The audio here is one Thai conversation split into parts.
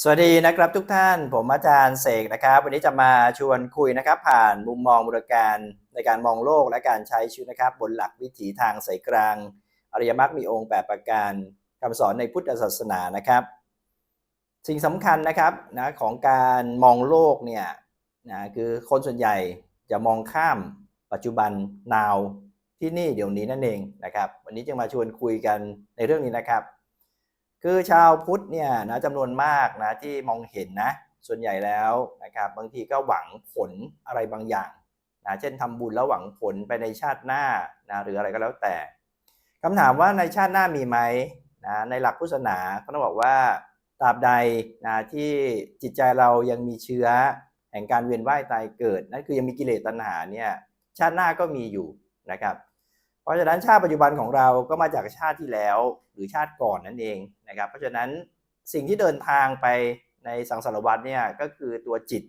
สวัสดีนะครับทุกท่านผมอาจารย์เสกนะครับ วันนี้จะมาชวนคุยนะครับ ผ่านมุมมองบริการในการมองโลกและการใช้ชีวิตนะครับ บนหลักวิถีทางสายกลาง อริยมรรคมีองค์8ประการคำสอนในพุทธศาสนานะครับ สิ่งสำคัญนะครับนะของการมองโลกเนี่ยนะคือคนส่วนใหญ่จะมองข้ามปัจจุบัน now ที่นี่เดี๋ยวนี้นั่นเองนะครับ วันนี้จึงมาชวนคุยกันในเรื่องนี้นะครับ คือชาวพุทธเนี่ยนะจำนวนมากนะที่มองเห็นนะส่วนใหญ่แล้วนะครับบางทีก็หวังผลอะไรบางอย่างนะเช่นทำบุญแล้วหวังผลไปในชาติหน้านะหรืออะไรก็แล้วแต่คำถามว่าในชาติหน้ามีไหมนะในหลักพุทธศาสนาก็ต้องบอกว่าตราบใดนะที่จิตใจเรายังมีเชื้อแห่งการเวียนว่ายตายเกิดนั่นคือยังมีกิเลสตัณหาเนี่ยชาติหน้าก็มีอยู่นะครับ เพราะฉะนั้นชาติปัจจุบันของเราก็มาจากชาติที่แล้วหรือชาติก่อนนั่นเองนะครับ เพราะฉะนั้นสิ่งที่เดินทางไปในสังสารวัฏเนี่ยก็คือตัวจิต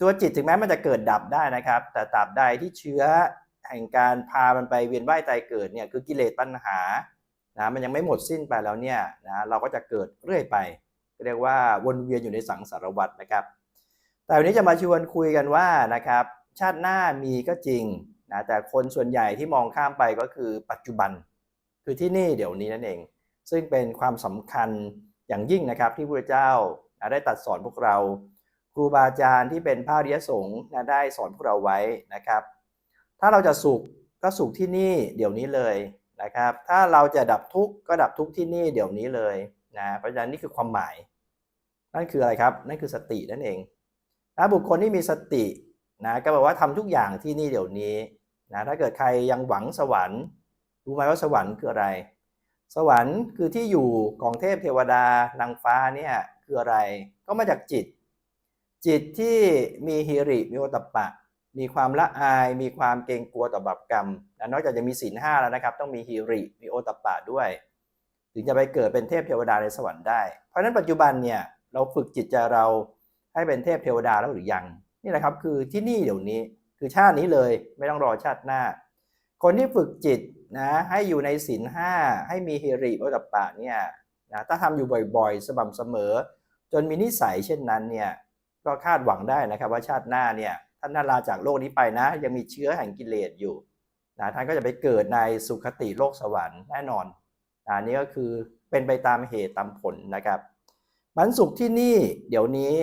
ตัวจิตถึงแม้มันจะเกิดดับได้นะครับ แต่ตราบใดที่เชื้อแห่งการพามันไปเวียนว่ายตายเกิดเนี่ยคือกิเลสตัณหานะมันยังไม่หมดสิ้นไปแล้วเนี่ยนะเราก็จะเกิดเรื่อยไปเรียกว่าวนเวียนอยู่ในสังสารวัฏนะครับ แต่วันนี้จะมาชวนคุยกันว่านะครับ ชาติหน้ามีก็จริง นะแต่คนส่วนใหญ่ที่มองข้ามไปก็คือปัจจุบัน คือที่นี่เดี๋ยวนี้นั่นเอง ซึ่งเป็นความสำคัญอย่างยิ่งนะครับที่พระเจ้านะได้ตัดสอนพวกเรา ครูบาอาจารย์ที่เป็นพระริยสงฆ์นะได้สอนพวกเราไว้นะครับ ถ้าเราจะสุขก็สุขที่นี่เดี๋ยวนี้เลยนะครับ ถ้าเราจะดับทุกข์ก็ดับทุกข์ที่นี่เดี๋ยวนี้เลยนะเพราะฉะนั้นนี่คือความหมาย นั่นคืออะไรครับนั่นคือสตินั่นเองถ้าบุคคลที่มีสตินะก็บอกว่าทำทุกอย่างที่นี่เดี๋ยวนี้ นะถ้าเกิดใครยังหวังสวรรค์รู้ไหมว่าสวรรค์คืออะไร สวรรค์คือที่อยู่ของเทพเทวดานางฟ้าเนี่ยคืออะไร ก็มาจากจิต จิตที่มีฮิริมีโอตปะ มีความละอาย มีความเกรงกลัวต่อบาปกรรมนะนอกจากจะมีศีลห้าแล้วนะครับ ต้องมีฮิริมีโอตปปะด้วย ถึงจะไปเกิดเป็นเทพเทวดาในสวรรค์ได้ เพราะฉะนั้นปัจจุบันเนี่ยเราฝึกจิตใจเราให้เป็นเทพเทวดาแล้วหรือยัง นี่แหละครับคือที่นี่เดี๋ยวนี้ คือชาตินี้เลย ไม่ต้องรอชาติหน้า คนที่ฝึกจิตนะให้อยู่ในศีลห้าให้มีฮิริโอตปะเนี่ยนะถ้าทำอยู่บ่อยๆ สม่ำเสมอ จนมีนิสัยเช่นนั้นเนี่ยก็คาดหวังได้นะครับว่าชาติหน้าเนี่ยท่านนาลาจากโลกนี้ไปนะ ยังมีเชื้อแห่งกิเลสอยู่นะท่านก็จะไปเกิดในสุคติโลกสวรรค์แน่นอนนะนี่ก็คือเป็นไปตามเหตุตามผลนะครับมันสุขที่นี่เดี๋ยวนี้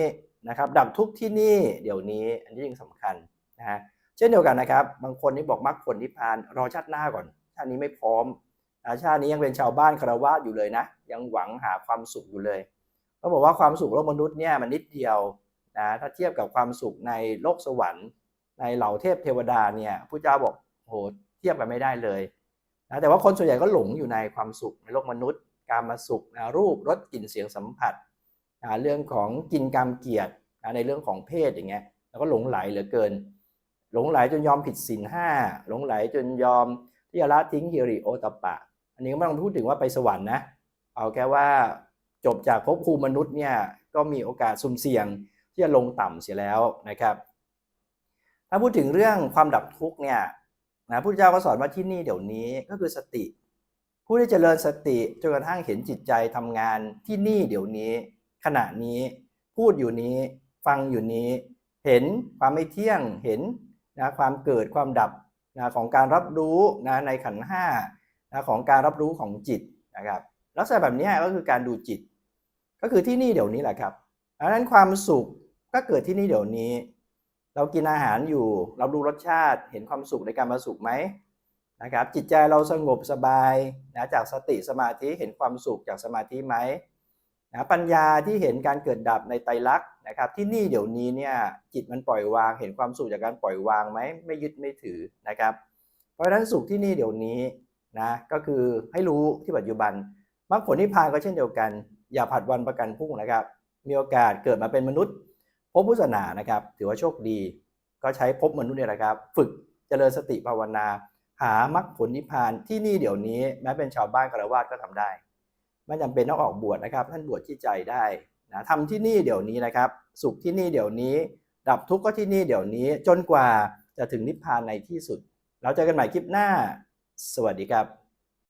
นะครับดับทุกข์ที่นี่เดี๋ยวนี้อันนี้ยิ่งสำคัญ นะฮะเช่นเดียวกันนะครับ บางคนนี่บอกมรรคผลนิพพานรอชาติหน้าก่อนชาตินี้ไม่พร้อมนะชาตินี้ยังเป็นชาวบ้านคารวะอยู่เลยนะ ยังหวังหาความสุขอยู่เลยต้องบอกว่าความสุขโลกมนุษย์เนี่ยมันนิดเดียวนะถ้าเทียบกับความสุขในโลกสวรรค์ ในเหล่าเทพเทวดาเนี่ยพระเจ้าบอกโหเทียบกันไม่ได้เลยนะแต่ว่าคนส่วนใหญ่ก็หลงอยู่ในความสุขในโลกมนุษย์ การมาสุขนะรูปรสกลิ่นเสียงสัมผัสนะเรื่องของกินกรรมเกียรตินะในเรื่องของเพศอย่างเงี้ยแล้วก็หลงไหลเหลือเกิน หลงไหลจนยอมผิดศีลห้าหลงไหลจนยอมที่จะละทิ้งฮิริโอตปปะอันนี้ก็ไม่ต้องพูดถึงว่าไปสวรรค์นะ เอาแค่ว่าจบจากภพภูมิมนุษย์เนี่ยก็มีโอกาสสุ่มเสี่ยงที่จะลงต่ำเสียแล้วนะครับ ถ้าพูดถึงเรื่องความดับทุกข์เนี่ยนะพระเจ้าก็สอนว่าที่นี่เดี๋ยวนี้ก็คือสติ ผู้ที่เจริญสติจนกระทั่งเห็นจิตใจทำงานที่นี่เดี๋ยวนี้ ขณะนี้พูดอยู่นี้ฟังอยู่นี้ เห็นความไม่เที่ยงเห็น นะความเกิดความดับนะของการรับรู้นะในขันห้านะของการรับรู้ของจิตนะครับลักษณะแบบนี้ก็คือการดูจิต ก็คือที่นี่เดี๋ยวนี้แหละครับดังนั้นความสุขก็เกิดที่นี่เดี๋ยวนี้ เรากินอาหารอยู่เราดูรสชาติเห็นความสุขในการมาสุขไหมนะครับจิตใจเราสงบสบายนะจากสติสมาธิเห็นความสุขจากสมาธิไหม นะปัญญาที่เห็นการเกิดดับในไตรลักษณ์นะครับ ที่นี่เดี๋ยวนี้เนี่ยจิตมันปล่อยวางเห็นความสุขจากการปล่อยวางไหมไม่ยึดไม่ถือนะครับ เพราะฉะนั้นสุขที่นี่เดี๋ยวนี้นะก็คือให้รู้ที่ปัจจุบันมรรคผลนิพพานก็เช่นเดียวกัน อย่าผัดวันประกันพรุ่งนะครับ มีโอกาสเกิดมาเป็นมนุษย์ พบพุทธศาสนานะครับ ถือว่าโชคดี ก็ใช้พบมนุษย์เนี่ยแหละครับ ฝึกเจริญสติภาวนา หามรรคผลนิพพานที่นี่เดี๋ยวนี้ แม้เป็นชาวบ้านคารวาก็ทำได้ ไม่จำเป็นต้องออกบวชนะครับ ท่านบวชที่ใจได้นะทำที่นี่เดี๋ยวนี้นะครับ สุขที่นี่เดี๋ยวนี้ ดับทุกข์ก็ที่นี่เดี๋ยวนี้จนกว่าจะถึงนิพพานในที่สุด เราเจอกันใหม่คลิปหน้า สวัสดีครับ